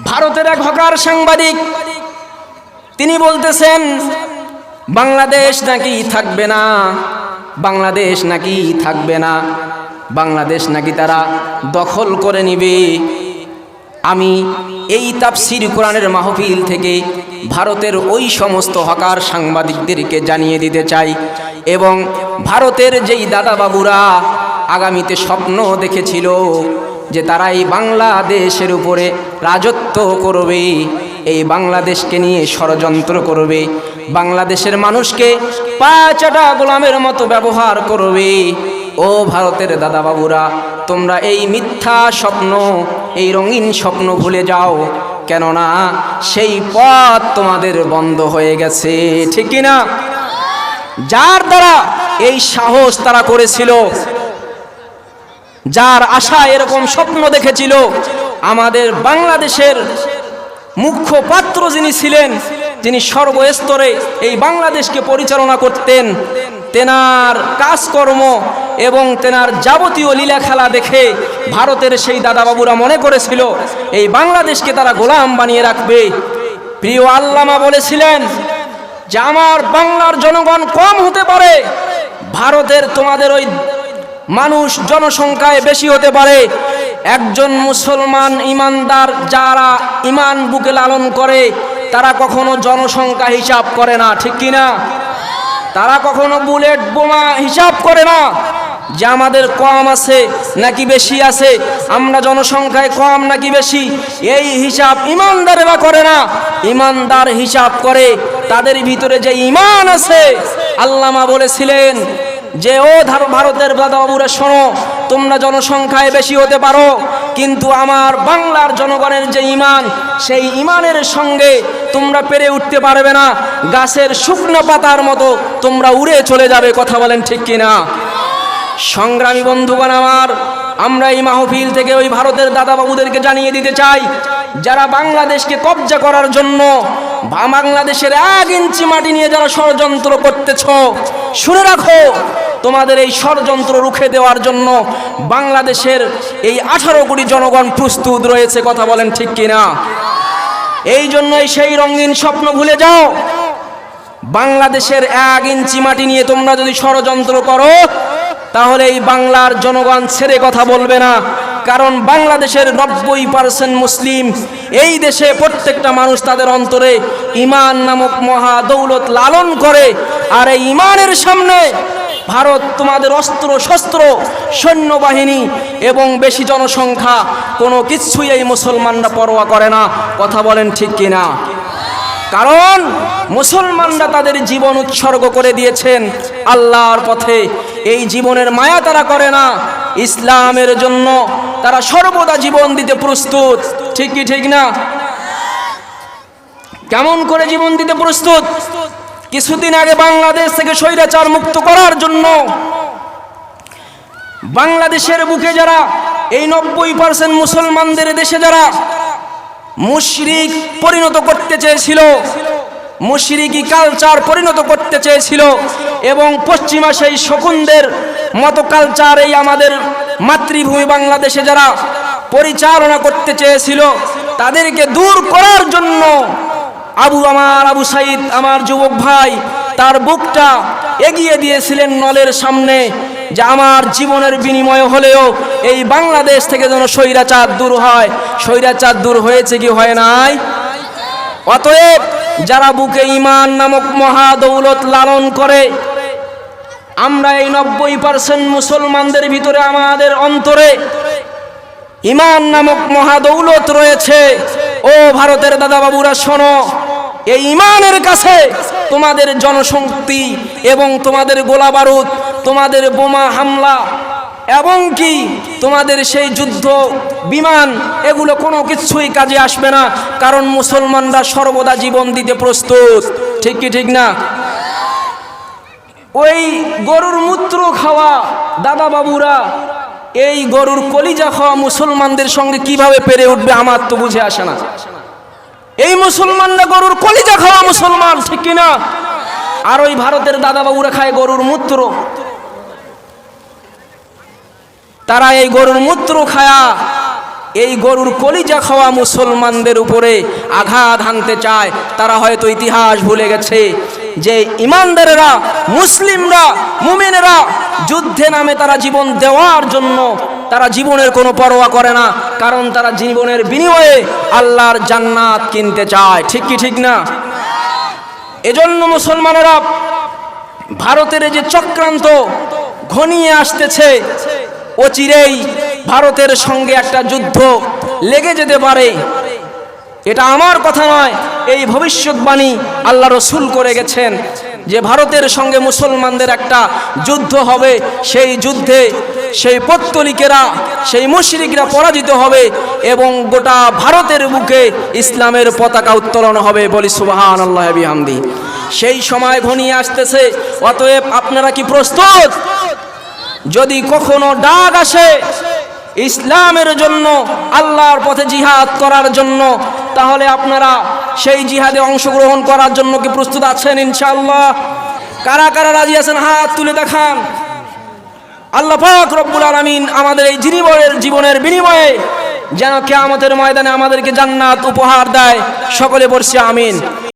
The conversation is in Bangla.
ভারতের এক হকার সাংবাদিক, তিনি বলতেছেন, বাংলাদেশ নাকি থাকবে না, বাংলাদেশ নাকি থাকবে না, বাংলাদেশ নাকি তারা দখল করে নিবে। আমি এই তাফসির কোরআনের মাহফিল থেকে ভারতের ওই সমস্ত হকার সাংবাদিকদেরকে জানিয়ে দিতে চাই এবং ভারতের যেই দাদা বাবুরা আগামীতে স্বপ্ন দেখেছিল যে তারা এই বাংলাদেশের উপরে রাজত্ব করবে, এই বাংলাদেশকে নিয়ে ষড়যন্ত্র করবে, বাংলাদেশের মানুষকে পাঁচাটা গোলামের মতো ব্যবহার করবে। ও ভারতের দাদা বাবুরা তোমরা এই মিথ্যা স্বপ্ন, এই রঙিন স্বপ্ন ভুলে যাও, কেননা সেই পথ তোমাদের বন্ধ হয়ে গেছে, ঠিক না যার দ্বারা এই সাহস তারা করেছিল যার আশা এরকম স্বপ্ন দেখেছিল, আমাদের বাংলাদেশের মুখ্য পাত্র যিনি ছিলেন, যিনি সর্বস্তরে এই বাংলাদেশকে পরিচালনা করতেন, তেনার কাজকর্ম এবং তেনার যাবতীয় লীলা খেলা দেখে ভারতের সেই দাদাবাবুরা মনে করেছিল, এই বাংলাদেশকে তারা গোলাম বানিয়ে রাখবে। প্রিয় আল্লামা বলেছিলেন যে, আমার বাংলার জনগণ কম হতে পারে, ভারতের তোমাদের ওই মানুষ জনসংখ্যায় বেশি হতে পারে। একজন মুসলমান ইমানদার যারা ইমান বুকে লালন করে, তারা কখনো জনসংখ্যা হিসাব করে না, ঠিক কি না তারা কখনো বুলেট বোমা হিসাব করে না যে আমাদের কম আছে নাকি বেশি আছে, আমরা জনসংখ্যায় কম নাকি বেশি? এই হিসাব ইমানদারেরা করে না। ইমানদার হিসাব করে, তাদের ভিতরে যে ইমান আছে, আল্লামা বলেছিলেন যে ও ধার ভারতের বাবাবুরা শোনো, তোমরা জনসংখ্যায় বেশি হতে পারো, কিন্তু আমার বাংলার জনগণের যে ইমান, সেই ইমানের সঙ্গে তোমরা পেরে উঠতে পারবে না। গাছের শুকনো পাতার মতো তোমরা উড়ে চলে যাবে, কথা বলেন ঠিক কিনা? সংগ্রামী বন্ধুগণ আমার, আমরা এই মাহফিল থেকে ওই ভারতের দাদাবাবুদেরকে জানিয়ে দিতে চাই, যারা বাংলাদেশকে কবজা করার জন্য বাংলাদেশের এক ইঞ্চি মাটি নিয়ে যারা ষড়যন্ত্র করতেছ, শুনে রাখো, তোমাদের এই ষড়যন্ত্র রুখে দেওয়ার জন্য বাংলাদেশের এই আঠারো কোটি জনগণ প্রস্তুত রয়েছে, কথা বলেন ঠিক কিনা? এই জন্যই সেই রঙিন স্বপ্ন ভুলে যাও। বাংলাদেশের এক ইঞ্চি মাটি নিয়ে তোমরা যদি ষড়যন্ত্র করো, তাহলে এই বাংলার জনগণ ছেড়ে কথা বলবে না। কারণ বাংলাদেশের নব্বই পার্সেন্ট মুসলিম এই দেশে প্রত্যেকটা মানুষ তাদের অন্তরে ইমান নামক মহা দৌলত লালন করে। আর এই ইমানের সামনে ভারত তোমাদের অস্ত্র শস্ত্র, সৈন্যবাহিনী এবং বেশি জনসংখ্যা, কোনো কিছুই এই মুসলমানরা পরোয়া করে না। কথা বলেন ঠিক কিনা? কারণ মুসলমানরা তাদের জীবন উৎসর্গ করে দিয়েছেন আল্লাহর পথে। এই জীবনের মায়া তারা করে না। ইসলামের জন্য তারা সর্বদা জীবন দিতে প্রস্তুত। ঠিক কি ঠিক না? কেমন করে জীবন দিতে প্রস্তুত? কিছুদিন আগে বাংলাদেশ থেকে স্বৈরাচার মুক্ত করার জন্য বাংলাদেশের বুকে যারা, এই নব্বই পার্সেন্ট মুসলমানদের দেশে যারা মুশরিক পরিণত করতে চেয়েছিল। মুশরিকি কালচার পরিণত করতে চেয়েছিল এবং পশ্চিমা সেই শকুনদের মতো কালচার এই আমাদের মাতৃভূমি বাংলাদেশে যারা পরিচালনা করতে চেয়েছিল, তাদেরকে দূর করার জন্য আবু আমার, আবু সাইদ, আমার যুবক ভাই তার বুকটা এগিয়ে দিয়েছিলেন নলের সামনে। যে আমার জীবনের বিনিময় হলেও এই বাংলাদেশ থেকে যেন স্বৈরাচার দূর হয়। স্বৈরাচার দূর হয়েছে কি হয় নাই? অতএব যারা বুকে ইমান নামক মহা দৌলত লালন করে, আমরা এই নব্বই পার্সেন্ট মুসলমানদের ভিতরে আমাদের অন্তরে ইমান নামক মহাদৌলত রয়েছে। ও ভারতের দাদা বাবুরা শোনো, এই ইমানের কাছে তোমাদের জনশক্তি এবং তোমাদের গোলা বারুদ তোমাদের বোমা হামলা এবং কি তোমাদের সেই যুদ্ধ, বিমান, এগুলো কোনো কিছুই কাজে আসবে না, কারণ মুসলমানরা সর্বদা জীবন দিতে প্রস্তুত। ঠিক কি ঠিক না? ওই গরুর মূত্র খাওয়া দাদা বাবুরা, এই গরুর কলিজা খাওয়া মুসলমানদের সঙ্গে কীভাবে পেরে উঠবে আমার তো বুঝে আসে না। এই মুসলমানরা গরুর কলিজা খাওয়া মুসলমান, ঠিক কিনা আর ওই ভারতের দাদা বাবুরা খায় গরুর মূত্র। তারা এই গরুর মূত্র খায়া, এই গরুর কলিজা খাওয়া মুসলমানদের উপরে আঘাত হানতে চায়। তারা হয়তো ইতিহাস ভুলে গেছে যে ইমানদারেরা, মুসলিমরা, মুমিনেরা যুদ্ধে নামে তারা জীবন দেওয়ার জন্য তারা জীবনের কোনো পরোয়া করে না, কারণ তারা জীবনের বিনিময়ে আল্লাহর জান্নাত কিনতে চায়। ঠিক কি ঠিক না? এজন্য মুসলমানেরা ভারতের যে চক্রান্ত ঘনিয়ে আসতেছে অচিরেই ভারতের সঙ্গে একটা যুদ্ধ লেগে যেতে পারে। এটা আমার কথা নয়, এই ভবিষ্যৎবাণী আল্লাহ রসুল করে গেছেন যে ভারতের সঙ্গে মুসলমানদের একটা যুদ্ধ হবে, সেই যুদ্ধে সেই পত্তলিকেরা, সেই মুশরিকরা পরাজিত হবে এবং গোটা ভারতের বুকে ইসলামের পতাকা উত্তোলন হবে বলি সুবাহান আল্লাহ বিহামদি। সেই সময় ঘনিয়ে আসতেছে, অতএব আপনারা কি প্রস্তুত? যদি কখনো ডাক আসে ইসলামের জন্য, আল্লাহর পথে জিহাদ করার জন্য, তাহলে আপনারা সেই জিহাদে অংশগ্রহণ করার জন্য কি প্রস্তুত আছেন ইনশাআল্লাহ? কারা কারা রাজি আছেন? হাত তুলে দেখান। আল্লাহ পাক রব্বুল আলামিন আমাদের এই জীবনের জীবনের বিনিময়ে যেন কেয়ামতের ময়দানে আমাদেরকে জান্নাত উপহার দেয়। সকলে বলছি আমিন।